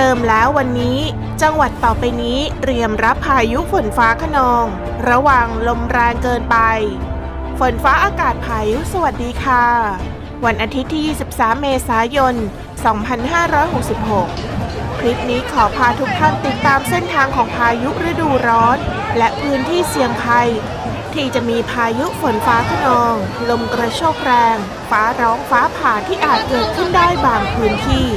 เริ่มแล้ววันนี้ จังหวัดต่อไปนี้เตรียมรับพายุฝนฟ้าขนอง ระวังลมแรงเกินไป ฝนฟ้าอากาศพายุสวัสดีค่ะ วันอาทิตย์ที่ 23 เมษายน 2566 คลิปนี้ขอพาทุกท่านติดตามเส้นทางของพายุฤดูร้อน และพื้นที่เสี่ยงภัย ที่จะมีพายุฝนฟ้าขนอง ลมกระโชกแรง ฟ้าร้องฟ้าผ่าที่อาจเกิดขึ้นได้บางพื้นที่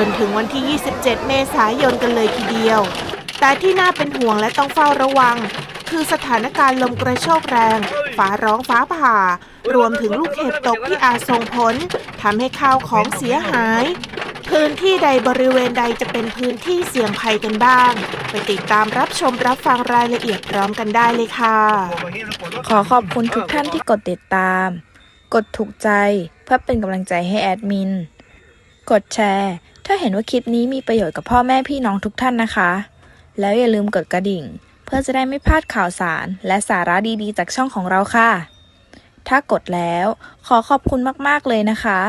จนถึงวันที่ 27 เมษายนกันเลยทีเดียว แต่ที่น่าเป็นห่วงและต้องเฝ้าระวัง คือสถานการณ์ลมกระโชกแรง ฟ้าร้องฟ้าผ่า รวมถึงลูกเห็บตกที่อาจส่งผลทำให้ข้าวของเสียหาย พื้นที่ใดบริเวณใดจะเป็นพื้นที่เสี่ยงภัยกันบ้าง ไปติดตามรับชมรับฟังรายละเอียดพร้อมกันได้เลยค่ะ ขอขอบคุณทุกท่านที่กดติดตาม กดถูกใจเพื่อเป็นกำลังใจให้แอดมิน กดแชร์ ถ้าเห็นว่าคลิปนี้มีประโยชน์กับพ่อแม่พี่น้องทุกท่านนะคะ แล้วอย่าลืมกดกระดิ่ง เพื่อจะได้ไม่พลาดข่าวสาร และสาระดีๆ จากช่องของเราค่ะ ถ้ากดแล้วขอขอบคุณมากๆเลยนะคะ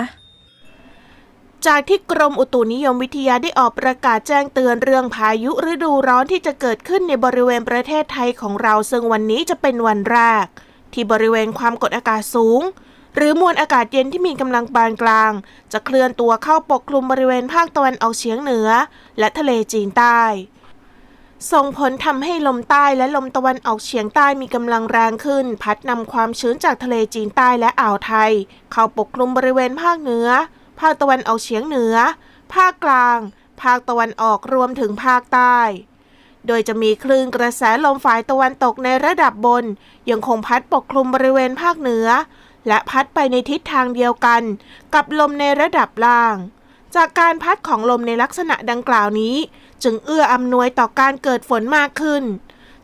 จากที่กรมอุตุนิยมวิทยาได้ออกประกาศแจ้งเตือนเรื่องพายุฤดูร้อนที่จะเกิดขึ้นในบริเวณประเทศไทยของเรา ซึ่งวันนี้จะเป็นวันแรก ที่บริเวณความกดอากาศสูง หรือมวลอากาศเย็นที่มีกำลังปานกลาง จะเคลื่อนตัวเข้าปกคลุมบริเวณภาคตะวันออกเฉียงเหนือ และทะเลจีนใต้ ส่งผลทำให้ลมใต้และลมตะวันออกเฉียงใต้มีกำลังแรงขึ้น พัดนำความชื้นจากทะเลจีนใต้และอ่าวไทย เข้าปกคลุมบริเวณภาคเหนือ ภาคตะวันออกเฉียงเหนือ ภาคกลาง ภาคตะวันออกรวมถึงภาคใต้โดยจะมีคลื่นกระแสลมฝ่ายตะวันตกในระดับบน ยังคงพัดปกคลุมบริเวณภาคเหนือ และพัดไปในทิศทางเดียวกัน กับลมในระดับล่าง จากการพัดของลมในลักษณะดังกล่าวนี้ จึงเอื้ออำนวยต่อการเกิดฝนมากขึ้น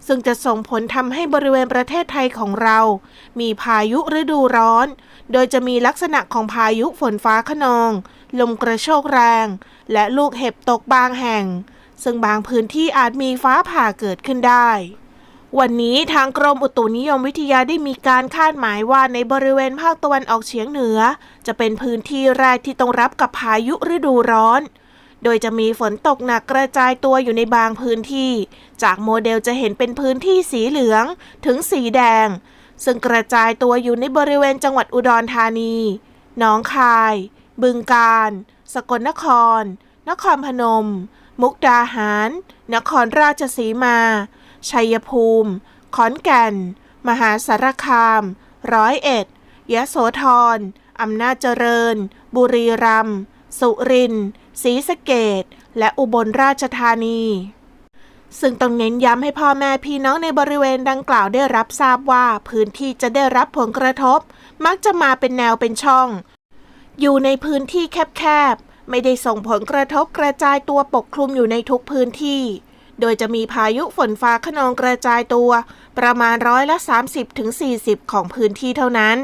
ซึ่งจะส่งผลทำให้บริเวณประเทศไทยของเรา มีพายุฤดูร้อน โดยจะมีลักษณะของพายุฝนฟ้าขนอง ลมกระโชกแรง และลูกเห็บตกบางแห่ง ซึ่งบางพื้นที่อาจมีฟ้าผ่าเกิดขึ้นได้ วันนี้ทางกรมอุตุนิยมวิทยาได้มีการคาดหมายว่าในบริเวณภาคตะวันออกเฉียงเหนือ จะเป็นพื้นที่แรกที่ต้องรับกับพายุฤดูร้อน โดยจะมีฝนตกหนักกระจายตัวอยู่ในบางพื้นที่ จากโมเดลจะเห็นเป็นพื้นที่สีเหลืองถึงสีแดง ซึ่งกระจายตัวอยู่ในบริเวณจังหวัดอุดรธานี หนองคาย บึงกาฬ สกลนคร นครพนม มุกดาหาร นครราชสีมา ชัยภูมิ ขอนแก่น มหาสารคาม ร้อยเอ็ด ยะโสธร อำนาจเจริญ บุรีรัมย์ สุรินทร์ ศรีสะเกดและอุบลราชธานี ซึ่งต้องเน้นย้ำให้พ่อแม่พี่น้องในบริเวณดังกล่าวได้รับทราบว่าพื้นที่จะได้รับผลกระทบ มักจะมาเป็นแนวเป็นช่อง อยู่ในพื้นที่แคบๆ ไม่ได้ส่งผลกระทบกระจายตัวปกคลุมอยู่ในทุกพื้นที่ โดยจะมีพายุฝนฟ้าขนองกระจายตัว ประมาณร้อยละ 30-40ถึง40 ของพื้นที่เท่านั้น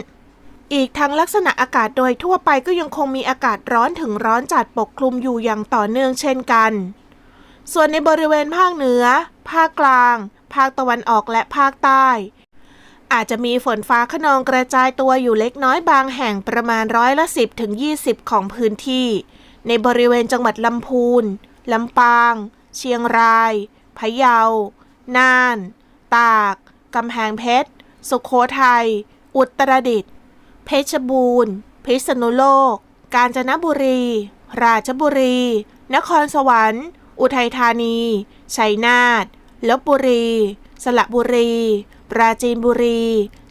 อีกทั้งลักษณะอากาศโดยทั่วไปก็ยังคงมีอากาศร้อนถึงร้อนจัดปกคลุมอยู่อย่างต่อเนื่องเช่นกัน ส่วนในบริเวณภาคเหนือ ภาคกลาง ภาคตะวันออกและภาคใต้ อาจจะมีฝนฟ้าขนองกระจายตัวอยู่เล็กน้อยบางแห่งประมาณร้อยละ 10ถึง20 ของพื้นที่ ในบริเวณจังหวัดลำพูน ลำปาง เชียงราย พะเยา น่าน ตาก กำแพงเพชร สุโขทัย อุตรดิตถ์ เพชรบูรณ์ พิษณุโลก กาญจนบุรี ราชบุรี นครสวรรค์ อุทัยธานี ชัยนาท ลบบุรี สระบุรี ปราจีนบุรี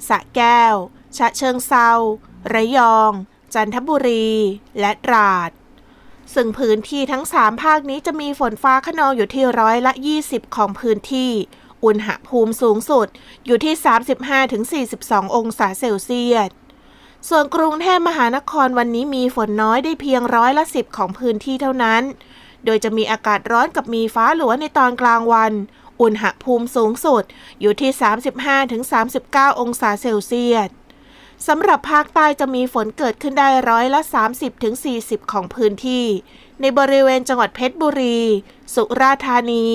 สระแก้ว ฉะเชิงเซา ระยอง จันทบุรี และตราด ซึ่งพื้นที่ทั้ง 3 ภาคนี้จะมีฝนฟ้าขนองอยู่ที่ร้อยละ 20 ของพื้นที่ อุณหภูมิสูงสุดอยู่ที่ 35-42 องศาเซลเซียส ส่วนกรุงเทพมหานครวันนี้มีฝนน้อยได้เพียงร้อยละ 10 ของพื้นที่เท่านั้น โดยจะมีอากาศร้อนกับมีฟ้าหลัวในตอนกลางวัน อุณหภูมิสูงสุดอยู่ที่ 35-39 องศาเซลเซียส สำหรับภาคใต้จะมีฝนเกิดขึ้นได้ร้อยละ 30-40 ของพื้นที่ ในบริเวณจังหวัดเพชรบุรี สุราษฎร์ธานี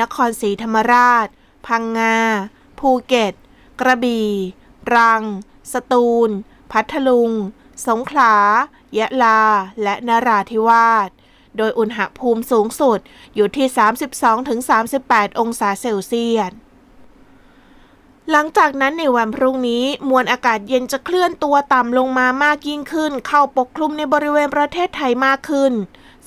นครศรีธรรมราช พังงา ภูเก็ต กระบี่ รัง สตูล พัทลุง สงขลา ยะลา และนราธิวาส โดยอุณหภูมิสูงสุดอยู่ที่ 32-38 องศาเซลเซียส หลังจากนั้นในวันพรุ่งนี้ มวลอากาศเย็นจะเคลื่อนตัวต่ำลงมามากยิ่งขึ้น เข้าปกคลุมในบริเวณประเทศไทยมากขึ้น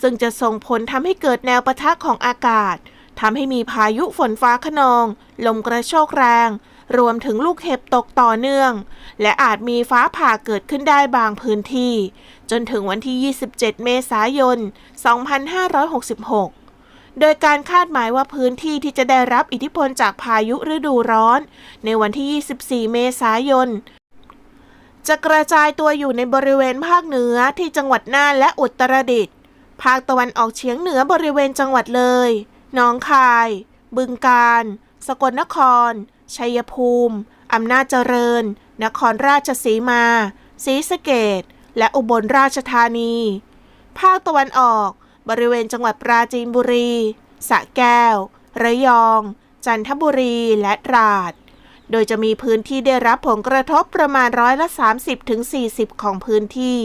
ซึ่งจะส่งผลทำให้เกิดแนวปะทะของอากาศทำให้มีพายุฝนฟ้าขนอง ลมกระโชกแรง รวมถึงลูกเห็บตกต่อเนื่อง และอาจมีฟ้าผ่าเกิดขึ้นได้บางพื้นที่ จนถึงวันที่ 27 เมษายน 2566 โดยการคาดหมายว่าพื้นที่ที่จะได้รับอิทธิพลจากพายุฤดูร้อน ในวันที่ 24 เมษายน จะกระจายตัวอยู่ในบริเวณภาคเหนือที่จังหวัดน่านและอุตรดิตถ์ ภาคตะวันออกเฉียงเหนือบริเวณจังหวัดเลยหนองคาย บึงกาฬ สกลนคร ชัยภูมิ อำนาจเจริญ นครราชสีมา ศรีสะเกดและอุบลราชธานี ภาคตะวันออก บริเวณจังหวัดปราจีนบุรี สระแก้ว ระยอง จันทบุรี และตราด โดยจะมีพื้นที่ได้รับผลกระทบประมาณร้อยละ 30-40 ของพื้นที่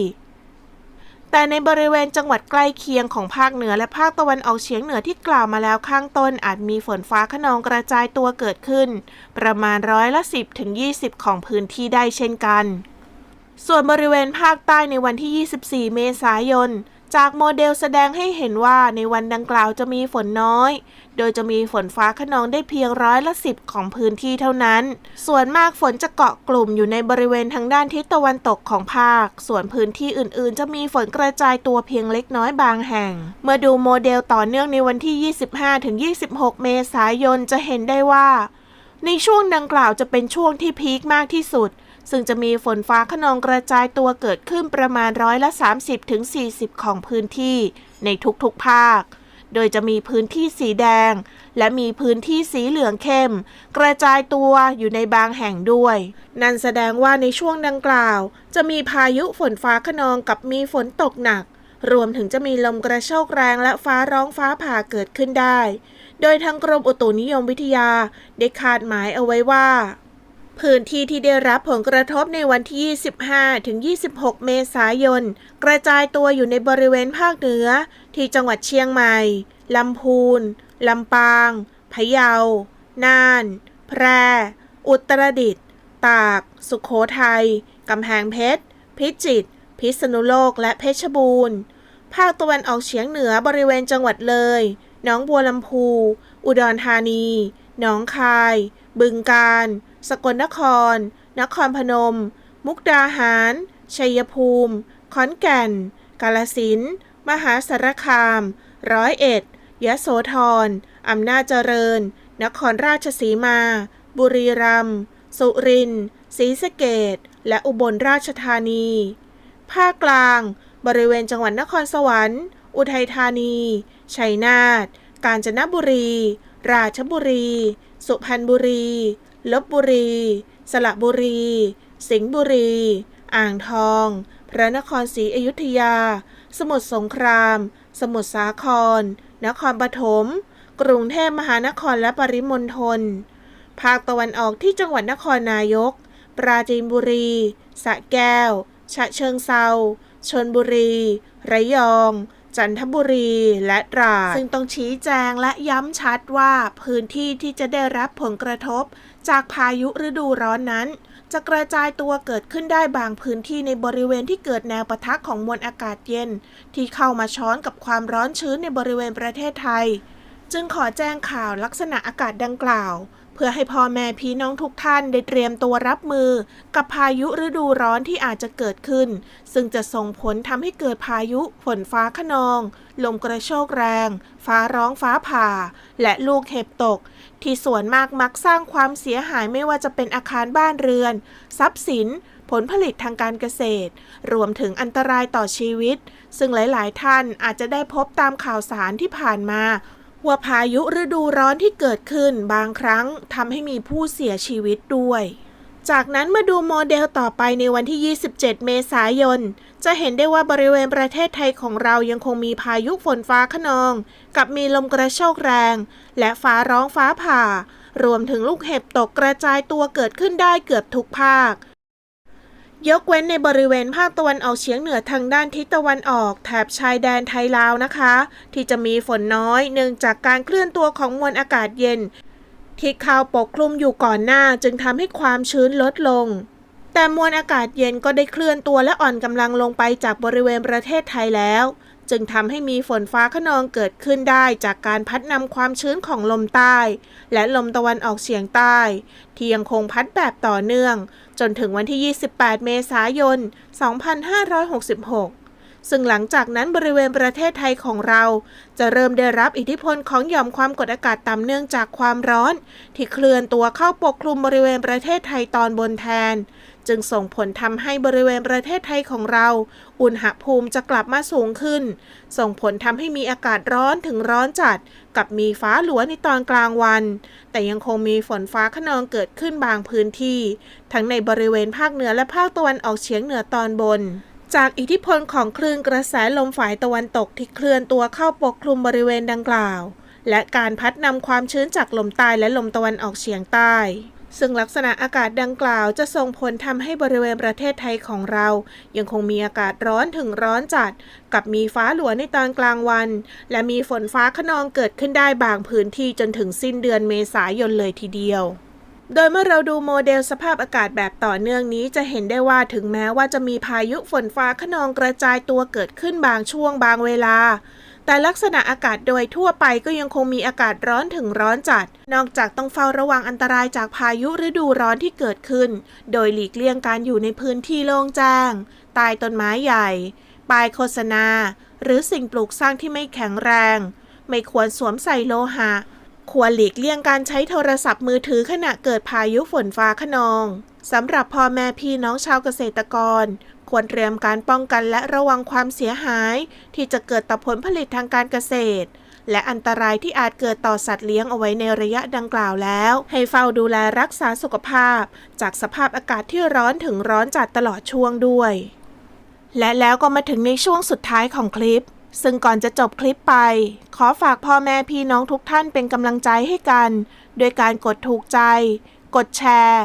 แต่ในบริเวณจังหวัดใกล้เคียงของภาคเหนือและภาคตะวันออกเฉียงเหนือที่กล่าวมาแล้วข้างต้นอาจมีฝนฟ้าขนองกระจายตัวเกิดขึ้น ประมาณร้อยละ 10ถึง20 ของพื้นที่ได้เช่นกันส่วนบริเวณภาคใต้ในวันที่ 24 เมษายน จากโมเดลแสดงให้เห็นว่าในวันดังกล่าวจะมีฝนน้อย โดยจะมีฝนฟ้าขนองได้เพียงร้อยละสิบของพื้นที่เท่านั้น ส่วนมากฝนจะเกาะกลุ่มอยู่ในบริเวณทางด้านทิศตะวันตกของภาค ส่วนพื้นที่อื่นๆ จะมีฝนกระจายตัวเพียงเล็กน้อยบางแห่ง เมื่อดูโมเดลต่อเนื่องในวันที่ 25-26 เมษายนจะเห็นได้ว่า ในช่วงดังกล่าวจะเป็นช่วงที่พีคมากที่สุด ซึ่งจะมีฝนฟ้าขนองกระจายตัวเกิดขึ้นประมาณร้อยละ 30ถึง40 ของพื้นที่ในทุกๆภาค โดยจะมีพื้นที่สีแดง และมีพื้นที่สีเหลืองเข้ม กระจายตัวอยู่ในบางแห่งด้วย นั่นแสดงว่าในช่วงดังกล่าว จะมีพายุฝนฟ้าขนองกับมีฝนตกหนัก รวมถึงจะมีลมกระโชกแรงและฟ้าร้องฟ้าผ่าเกิดขึ้นได้ โดยทางกรมอุตุนิยมวิทยา ได้คาดหมายเอาไว้ว่า พื้นที่ที่ได้รับผลกระทบในวันที่ 25 ถึง 26 เมษายน กระจายตัวอยู่ในบริเวณภาคเหนือ ที่จังหวัดเชียงใหม่ ลำพูน ลำปาง พะเยา น่าน แพร่ อุตรดิตถ์ ตาก สุขโขทัย กำแพงเพชร พิจิตร พิษณุโลก และเพชรบูรณ์ ภาคตะวันออกเฉียงเหนือบริเวณจังหวัดเลย หนองบัวลำพู อุดรธานี หนองคาย บึงกาฬ สกลนคร นครพนม มุกดาหาร ชัยภูมิ ขอนแก่น กาลสินธุ์มหาสารคาม ร้อยเอ็ด ยโสธร อำนาจเจริญ นครราชสีมา บุรีรัมย์ สุรินทร์ ศรีสะเกดและอุบลราชธานี ภาคกลาง บริเวณจังหวัดนครสวรรค์ อุทัยธานี ชัยนาท กาญจนบุรี ราชบุรี สุพรรณบุรี ลบบุรี สระบุรี สิงห์บุรี อ่างทอง พระนครศรีอยุธยา สมุทรสงคราม สมุทรสาคร นครปฐม กรุงเทพมหานครและปริมณฑล ภาคตะวันออกที่จังหวัดนครนายก ปราจีนบุรี สระแก้ว ฉะเชิงเซาชนบุรี ระยอง จันทบุรีและตราดซึ่งต้องชี้แจงและย้ำชัดว่าพื้นที่ที่จะได้รับผลกระทบ จากพายุฤดูร้อนนั้น จะกระจายตัวเกิดขึ้นได้บางพื้นที่ในบริเวณที่เกิดแนวปะทะของมวลอากาศเย็น ที่เข้ามาช้อนกับความร้อนชื้นในบริเวณประเทศไทย จึงขอแจ้งข่าวลักษณะอากาศดังกล่าว เพื่อให้พ่อแม่พี่น้องทุกท่านได้เตรียมตัวรับมือ กับพายุฤดูร้อนที่อาจจะเกิดขึ้น ซึ่งจะส่งผลทำให้เกิดพายุฝนฟ้าขนอง ลมกระโชกแรง ฟ้าร้องฟ้าผ่า และลูกเห็บตก ที่ส่วนมากมักสร้างความเสียหายไม่ว่าจะเป็นอาคารบ้านเรือน ทรัพย์สินผลผลิตทางการเกษตร รวมถึงอันตรายต่อชีวิต ซึ่งหลาย ๆ ท่านอาจจะได้พบตามข่าวสารที่ผ่านมา ว่าพายุฤดูร้อนที่เกิดขึ้นบางครั้งทำให้มีผู้เสียชีวิตด้วย จากนั้นมาดูโมเดลต่อไปในวันที่ 27 เมษายน จะเห็นได้ว่าบริเวณประเทศไทยของเรายังคงมีพายุฝนฟ้าขนอง กับมีลมกระโชกแรง และฟ้าร้องฟ้าผ่า รวมถึงลูกเห็บตกกระจายตัวเกิดขึ้นได้เกือบทุกภาค ยกเว้นในบริเวณภาคตะวันออกเฉียงเหนือทางด้านทิศตะวันออกแถบชายแดนไทยลาวนะคะ ที่จะมีฝนน้อยเนื่องจากการเคลื่อนตัวของมวลอากาศเย็น ที่เข้าปกคลุมอยู่ก่อนหน้าจึงทำให้ความชื้นลดลง แต่มวลอากาศเย็นก็ได้เคลื่อนตัวและอ่อนกำลังลงไปจากบริเวณประเทศไทยแล้ว จึงทำให้มีฝนฟ้าขนองเกิดขึ้นได้จากการพัดนำความชื้นของลมใต้ และลมตะวันออกเฉียงใต้ ที่ยังคงพัดแบบต่อเนื่อง จนถึงวันที่ 28 เมษายน 2566ซึ่งหลังจากนั้นบริเวณประเทศไทยของเรา จะเริ่มได้รับอิทธิพลของหย่อมความกดอากาศต่ำเนื่องจากความร้อน ที่เคลื่อนตัวเข้าปกคลุมบริเวณประเทศไทยตอนบนแทน จึงส่งผลทำให้บริเวณประเทศไทยของเรา อุณหภูมิจะกลับมาสูงขึ้น ส่งผลทำให้มีอากาศร้อนถึงร้อนจัด กับมีฟ้าหลัวในตอนกลางวัน แต่ยังคงมีฝนฟ้าขนองเกิดขึ้นบางพื้นที่ ทั้งในบริเวณภาคเหนือและภาคตะวันออกเฉียงเหนือตอนบนจากอิทธิพลของคลื่นกระแสลมฝ่ายตะวันตกที่เคลื่อนตัวเข้าปกคลุมบริเวณดังกล่าว และการพัดนำความชื้นจากลมใต้และลมตะวันออกเฉียงใต้ ซึ่งลักษณะอากาศดังกล่าวจะส่งผลทำให้บริเวณประเทศไทยของเรา ยังคงมีอากาศร้อนถึงร้อนจัด กับมีฟ้าหลวในตอนกลางวัน และมีฝนฟ้าขนองเกิดขึ้นได้บางพื้นที่จนถึงสิ้นเดือนเมษายนเลยทีเดียวโดยเมื่อเราดูโมเดลสภาพอากาศแบบต่อเนื่องนี้จะเห็นได้ว่าถึงแม้ว่าจะมีพายุฝนฟ้าขนองกระจายตัวเกิดขึ้นบางช่วงบางเวลา แต่ลักษณะอากาศโดยทั่วไปก็ยังคงมีอากาศร้อนถึงร้อนจัด นอกจากต้องเฝ้าระวังอันตรายจากพายุฤดูร้อนที่เกิดขึ้น โดยหลีกเลี่ยงการอยู่ในพื้นที่โล่งแจ้ง ใต้ต้นไม้ใหญ่ ป้ายโฆษณา หรือสิ่งปลูกสร้างที่ไม่แข็งแรง ไม่ควรสวมใส่โลหะ ควรหลีกเลี่ยงการใช้โทรศัพท์มือถือขณะเกิดพายุฝนฟ้าขนองสำหรับพ่อแม่พี่น้องชาวเกษตรกร ควรเตรียมการป้องกันและระวังความเสียหาย ที่จะเกิดต่อผลผลิตทางการเกษตร และอันตรายที่อาจเกิดต่อสัตว์เลี้ยงเอาไว้ในระยะดังกล่าวแล้ว ให้เฝ้าดูแลรักษาสุขภาพ จากสภาพอากาศที่ร้อนถึงร้อนจัดตลอดช่วงด้วย และแล้วก็มาถึงในช่วงสุดท้ายของคลิปซึ่งก่อนจะจบคลิปไป ขอฝากพ่อแม่พี่น้องทุกท่านเป็นกำลังใจให้กัน โดยการกดถูกใจ กดแชร์